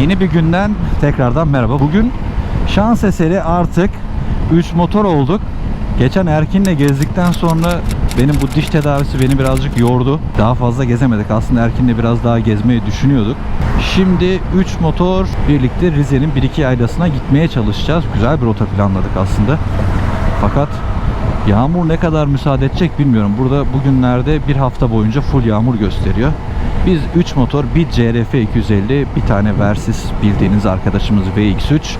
Yeni bir günden tekrardan merhaba. Bugün şans eseri artık 3 motor olduk. Geçen Erkin'le gezdikten sonra benim bu diş tedavisi beni birazcık yordu. Daha fazla gezemedik. Aslında Erkin'le biraz daha gezmeyi düşünüyorduk. Şimdi 3 motor birlikte Rize'nin 1-2 yaylasına gitmeye çalışacağız. Güzel bir rota planladık aslında. Fakat yağmur ne kadar müsaade edecek bilmiyorum. Burada bugünlerde bir hafta boyunca full yağmur gösteriyor. Biz 3 motor, bir CRF 250, bir tane Versys bildiğiniz arkadaşımız VX3,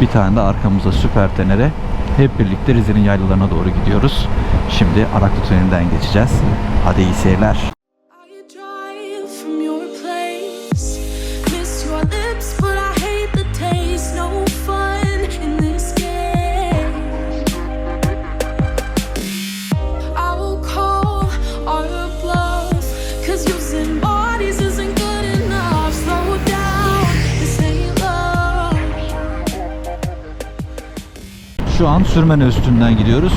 bir tane de arkamızda Süper Tenere. Hep birlikte Rize'nin yaylalarına doğru gidiyoruz. Şimdi Araklı Tüneli'nden geçeceğiz. Hadi iyi seyirler. An Sürmene üstünden gidiyoruz.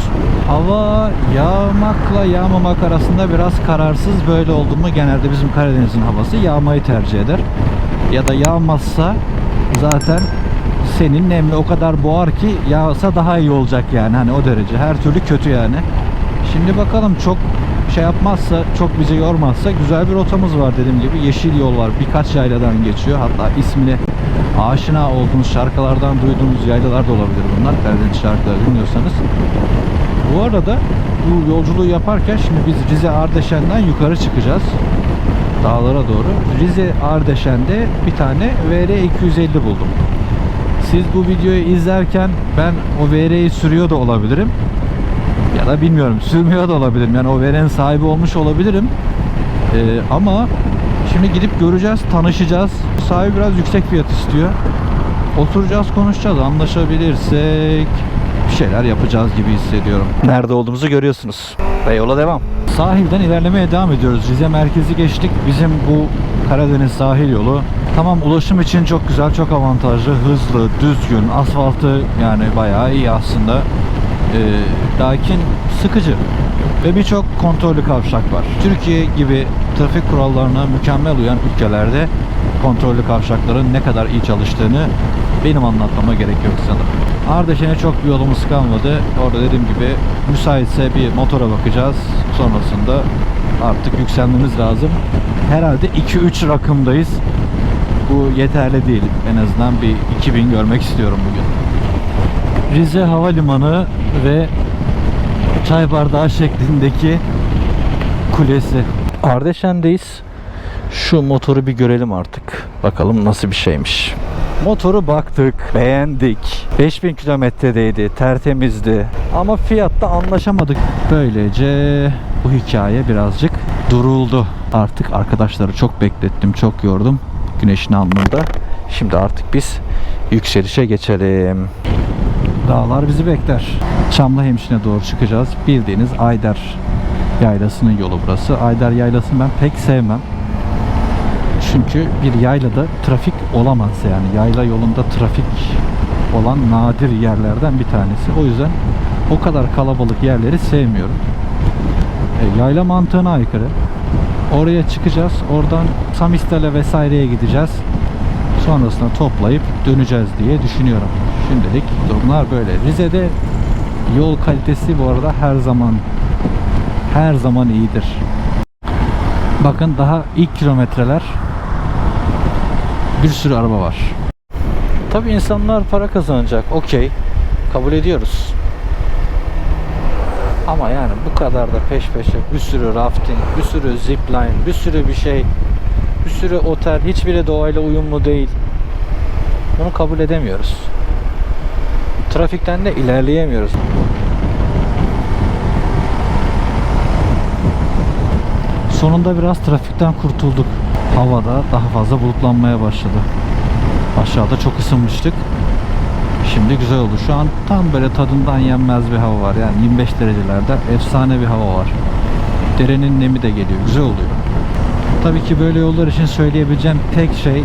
Hava yağmakla yağmamak arasında biraz kararsız. Böyle oldu mu genelde bizim Karadeniz'in havası yağmayı tercih eder. Ya da yağmazsa zaten senin nemli o kadar boğar ki yağsa daha iyi olacak yani hani o derece. Her türlü kötü yani. Şimdi bakalım çok şey yapmazsa, çok bizi yormazsa güzel bir rotamız var dediğim gibi. Yeşil yol var. Birkaç yayladan geçiyor. Hatta ismini aşina olduğunuz şarkılardan duyduğunuz yaylalar da olabilir bunlar. Karadeniz şarkıları dinliyorsanız. Bu arada bu yolculuğu yaparken şimdi biz Rize Ardeşen'den yukarı çıkacağız. Dağlara doğru. Rize Ardeşen'de bir tane VR 250 buldum. Siz bu videoyu izlerken ben o VR'yi sürüyor da olabilirim. Ya da bilmiyorum sürmüyor da olabilirim. Yani o VR'nin sahibi olmuş olabilirim. Ee, ama şimdi gidip göreceğiz, tanışacağız. Sahibi biraz yüksek fiyat istiyor. Oturacağız, konuşacağız. Anlaşabilirsek bir şeyler yapacağız gibi hissediyorum. Nerede olduğumuzu görüyorsunuz. Ve yola devam. Sahilden ilerlemeye devam ediyoruz. Rize merkezi geçtik. Bizim bu Karadeniz sahil yolu tamam ulaşım için çok güzel, çok avantajlı, hızlı, düzgün, asfaltı yani bayağı iyi aslında. Ee, lakin sıkıcı ve birçok kontrollü kavşak var. Türkiye gibi trafik kurallarına mükemmel uyan ülkelerde kontrollü kavşakların ne kadar iyi çalıştığını benim anlatmama gerek yok sanırım. Ardeşen'e çok bir yolumuz kalmadı. Orada dediğim gibi müsaitse bir motora bakacağız. Sonrasında artık yükselmemiz lazım. Herhalde 2-3 rakımdayız. Bu yeterli değil. En azından bir 2000 görmek istiyorum bugün. Rize Havalimanı ve çay bardağı şeklindeki kulesi. Ardeşen'deyiz. Şu motoru bir görelim artık. Bakalım nasıl bir şeymiş. Motoru baktık, beğendik. 5000 kilometredeydi, tertemizdi. Ama fiyatta anlaşamadık. Böylece bu hikaye birazcık duruldu. Artık arkadaşları çok beklettim, çok yordum. Güneşin alnında. Şimdi artık biz yükselişe geçelim. Dağlar bizi bekler. Çamlı Hemşin'e doğru çıkacağız. Bildiğiniz Ayder Yaylası'nın yolu burası. Ayder Yaylası'nı ben pek sevmem. Çünkü bir yaylada trafik olamaz yani. Yayla yolunda trafik olan nadir yerlerden bir tanesi. O yüzden o kadar kalabalık yerleri sevmiyorum. E, yayla mantığına aykırı. Oraya çıkacağız. Oradan Samistele vesaireye gideceğiz. Sonrasında toplayıp döneceğiz diye düşünüyorum. Şimdilik durumlar böyle. Rize'de yol kalitesi bu arada her zaman her zaman iyidir. Bakın daha ilk kilometreler bir sürü araba var. Tabi insanlar para kazanacak. Okey. Kabul ediyoruz. Ama yani bu kadar da peş peşe bir sürü rafting, bir sürü zipline, bir sürü bir şey, bir sürü otel, hiçbiri doğayla uyumlu değil. Bunu kabul edemiyoruz. Trafikten de ilerleyemiyoruz. Sonunda biraz trafikten kurtulduk. Havada daha fazla bulutlanmaya başladı. Aşağıda çok ısınmıştık. Şimdi güzel oldu. Şu an tam böyle tadından yenmez bir hava var. Yani 25 derecelerde efsane bir hava var. Derenin nemi de geliyor. Güzel oluyor. Tabii ki böyle yollar için söyleyebileceğim tek şey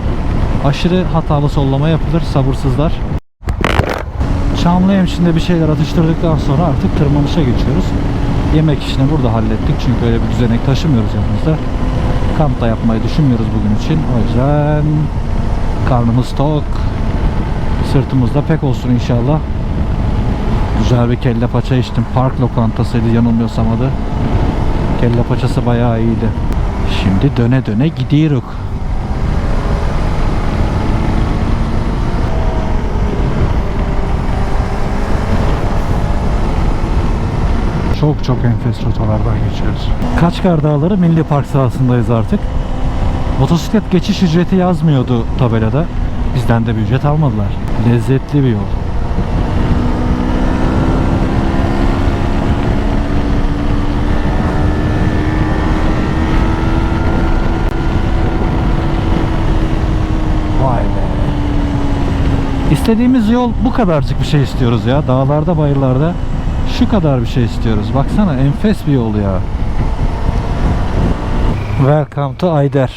aşırı hatalı sollama yapılır. Sabırsızlar. Çamlıhemşin'de şimdi bir şeyler atıştırdıktan sonra artık tırmanışa geçiyoruz. Yemek işini burada hallettik çünkü öyle bir düzenek taşımıyoruz yanımızda. Kamp da yapmayı düşünmüyoruz bugün için. O yüzden Karnımız tok. Sırtımızda pek olsun inşallah. Güzel bir kelle paça içtim. Park lokantasıydı yanılmıyorsam adı. Kelle paçası bayağı iyiydi. Şimdi döne döne gidiyoruz. Çok çok enfes rotalardan geçiyoruz. Kaçkar Dağları Milli Park sahasındayız artık. Motosiklet geçiş ücreti yazmıyordu tabelada. Bizden de bir ücret almadılar. Lezzetli bir yol. İstediğimiz yol bu kadarcık bir şey istiyoruz ya. Dağlarda, bayırlarda şu kadar bir şey istiyoruz. Baksana enfes bir yol ya. Welcome to Ayder.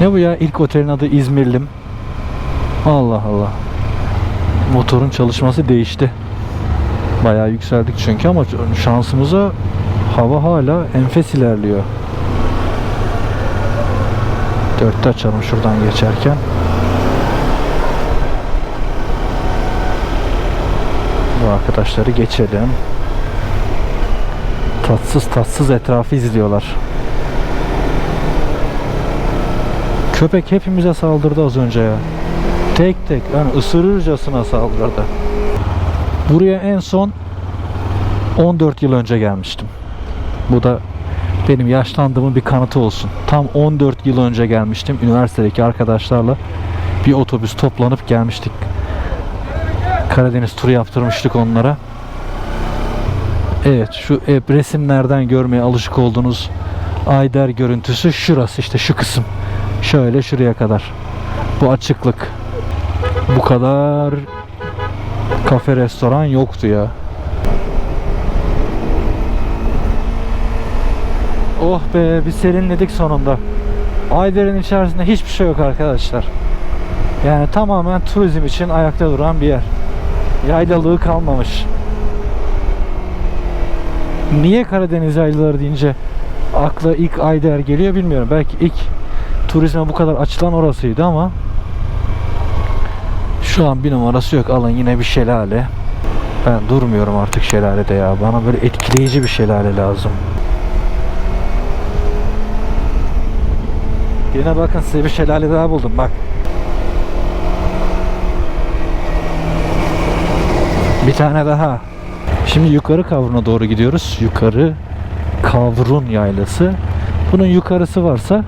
Ne bu ya? İlk otelin adı İzmirlim. Allah Allah. Motorun çalışması değişti. Bayağı yükseldik çünkü ama şansımıza hava hala enfes ilerliyor. Dörtte açalım şuradan geçerken. Bu arkadaşları geçelim. Tatsız tatsız etrafı izliyorlar. Köpek hepimize saldırdı az önce ya. Tek tek yani ısırırcasına saldırdı. Buraya en son 14 yıl önce gelmiştim. Bu da benim yaşlandığımın bir kanıtı olsun. Tam 14 yıl önce gelmiştim. Üniversitedeki arkadaşlarla bir otobüs toplanıp gelmiştik. Karadeniz turu yaptırmıştık onlara. Evet şu hep resimlerden görmeye alışık olduğunuz Ayder görüntüsü şurası işte şu kısım. Şöyle şuraya kadar. Bu açıklık. Bu kadar kafe restoran yoktu ya. Oh be bir serinledik sonunda. Ayder'in içerisinde hiçbir şey yok arkadaşlar. Yani tamamen turizm için ayakta duran bir yer. Yaylalığı kalmamış. Niye Karadeniz yaylaları deyince akla ilk Ayder geliyor bilmiyorum. Belki ilk turizme bu kadar açılan orasıydı ama şu an bir numarası yok. Alın yine bir şelale. Ben durmuyorum artık şelalede ya. Bana böyle etkileyici bir şelale lazım. Yine bakın size bir şelale daha buldum bak. Bir tane daha. Şimdi yukarı kavruna doğru gidiyoruz. Yukarı kavrun yaylası. Bunun yukarısı varsa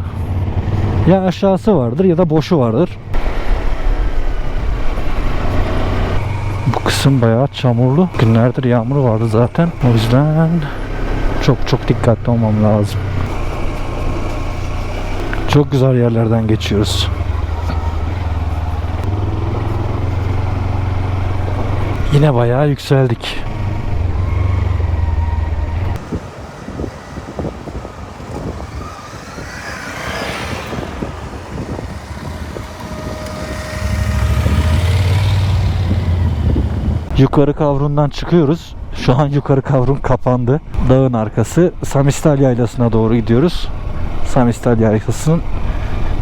ya aşağısı vardır ya da boşu vardır. Bu kısım bayağı çamurlu. Günlerdir yağmur vardı zaten. O yüzden çok çok dikkatli olmam lazım. Çok güzel yerlerden geçiyoruz. Yine bayağı yükseldik. Yukarı kavrundan çıkıyoruz. Şu an yukarı kavrun kapandı. Dağın arkası Samistal Yaylası'na doğru gidiyoruz. Samistal Yaylası'nın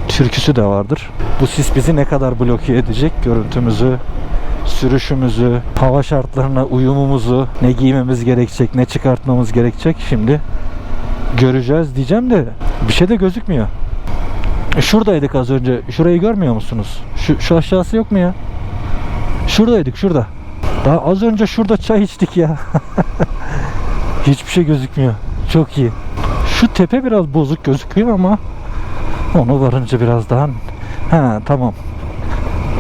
türküsü de vardır. Bu sis bizi ne kadar bloke edecek görüntümüzü, sürüşümüzü, hava şartlarına uyumumuzu, ne giymemiz gerekecek, ne çıkartmamız gerekecek şimdi göreceğiz diyeceğim de bir şey de gözükmüyor. Şuradaydık az önce. Şurayı görmüyor musunuz? Şu, şu aşağısı yok mu ya? Şuradaydık şurada. Daha az önce şurada çay içtik ya. Hiçbir şey gözükmüyor. Çok iyi. Şu tepe biraz bozuk gözüküyor ama onu varınca biraz daha ha tamam.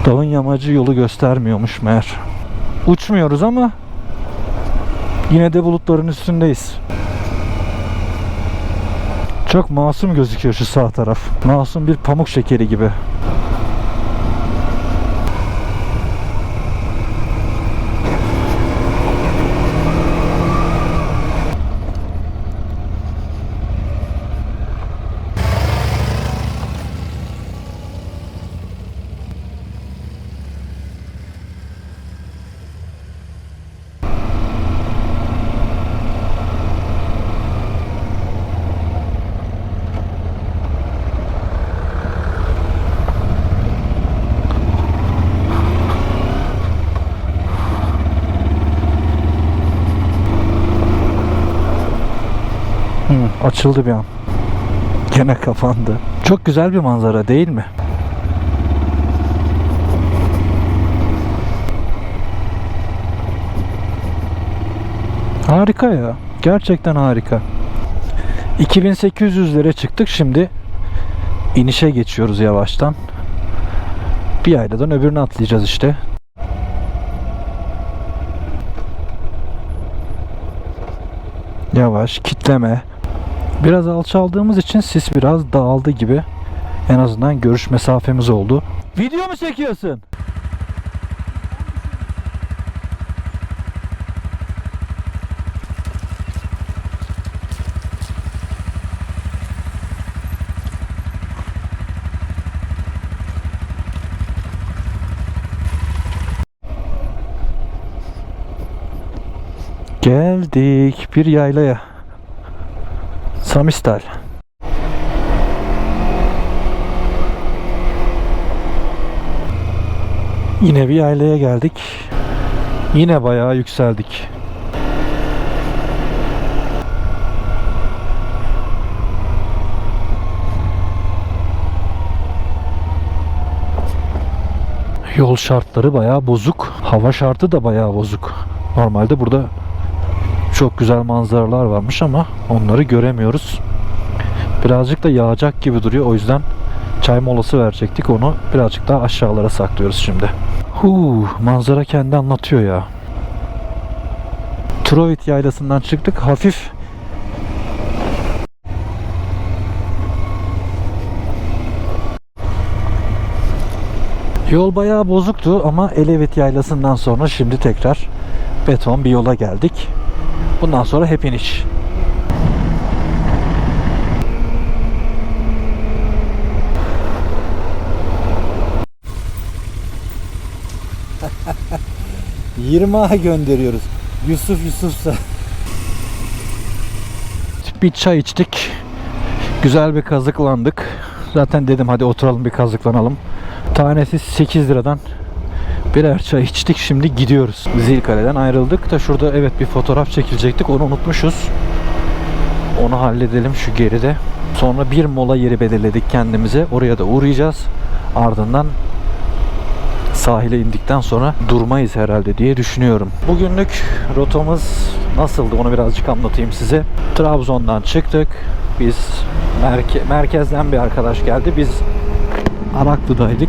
Dağın yamacı yolu göstermiyormuş meğer. Uçmuyoruz ama yine de bulutların üstündeyiz. Çok masum gözüküyor şu sağ taraf. Masum bir pamuk şekeri gibi. Açıldı bir an. Gene kapandı. Çok güzel bir manzara değil mi? Harika ya. Gerçekten harika. 2800'lere çıktık şimdi inişe geçiyoruz yavaştan. Bir yayladan öbürüne atlayacağız işte. Yavaş kitleme. Biraz alçaldığımız için sis biraz dağıldı gibi. En azından görüş mesafemiz oldu. Video mu çekiyorsun? Geldik bir yaylaya. Samistal. Yine bir yaylaya geldik. Yine bayağı yükseldik. Yol şartları bayağı bozuk. Hava şartı da bayağı bozuk. Normalde burada çok güzel manzaralar varmış ama onları göremiyoruz. Birazcık da yağacak gibi duruyor. O yüzden çay molası verecektik. Onu birazcık daha aşağılara saklıyoruz şimdi. Huu, manzara kendi anlatıyor ya. Trovit yaylasından çıktık. Hafif Yol bayağı bozuktu ama Elevit yaylasından sonra şimdi tekrar beton bir yola geldik. Bundan sonra hep iniş. Yirmağa gönderiyoruz. Yusuf Yusuf'sa. Bir çay içtik. Güzel bir kazıklandık. Zaten dedim hadi oturalım bir kazıklanalım. Tanesi 8 liradan birer çay içtik. Şimdi gidiyoruz. Zilkale'den ayrıldık da şurada evet bir fotoğraf çekilecektik. Onu unutmuşuz. Onu halledelim şu geride. Sonra bir mola yeri belirledik kendimize. Oraya da uğrayacağız. Ardından sahile indikten sonra durmayız herhalde diye düşünüyorum. Bugünlük rotamız nasıldı onu birazcık anlatayım size. Trabzon'dan çıktık. Biz merke- merkezden bir arkadaş geldi. Biz Araklı'daydık.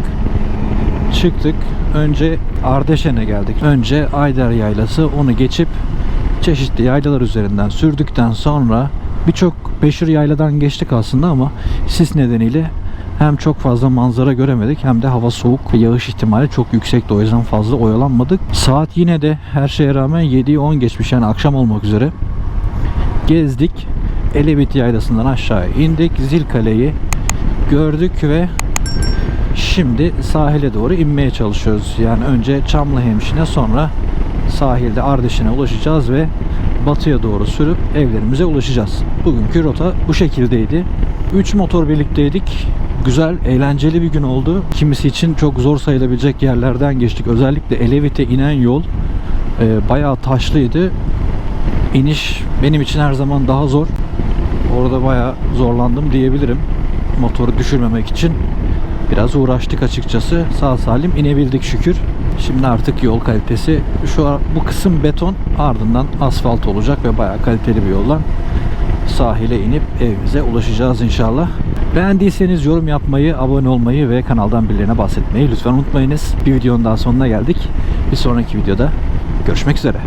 Çıktık. Önce Ardeşen'e geldik. Önce Ayder Yaylası. Onu geçip çeşitli yaylalar üzerinden sürdükten sonra birçok Beşir Yayladan geçtik aslında ama sis nedeniyle hem çok fazla manzara göremedik hem de hava soğuk ve yağış ihtimali çok yüksekti. O yüzden fazla oyalanmadık. Saat yine de her şeye rağmen 7'yi 10 geçmiş yani akşam olmak üzere. Gezdik. Elebit Yaylası'ndan aşağı indik. Zilkale'yi gördük ve Şimdi sahile doğru inmeye çalışıyoruz. Yani önce Çamlıhemşin'e sonra sahilde Ardeşin'e ulaşacağız ve batıya doğru sürüp evlerimize ulaşacağız. Bugünkü rota bu şekildeydi. 3 motor birlikteydik. Güzel, eğlenceli bir gün oldu. Kimisi için çok zor sayılabilecek yerlerden geçtik. Özellikle Elevit'e inen yol e, bayağı taşlıydı. İniş benim için her zaman daha zor. Orada bayağı zorlandım diyebilirim. Motoru düşürmemek için biraz uğraştık açıkçası. Sağ salim inebildik şükür. Şimdi artık yol kalitesi şu an bu kısım beton ardından asfalt olacak ve bayağı kaliteli bir yoldan sahile inip evimize ulaşacağız inşallah. Beğendiyseniz yorum yapmayı, abone olmayı ve kanaldan birilerine bahsetmeyi lütfen unutmayınız. Bir videonun daha sonuna geldik. Bir sonraki videoda görüşmek üzere.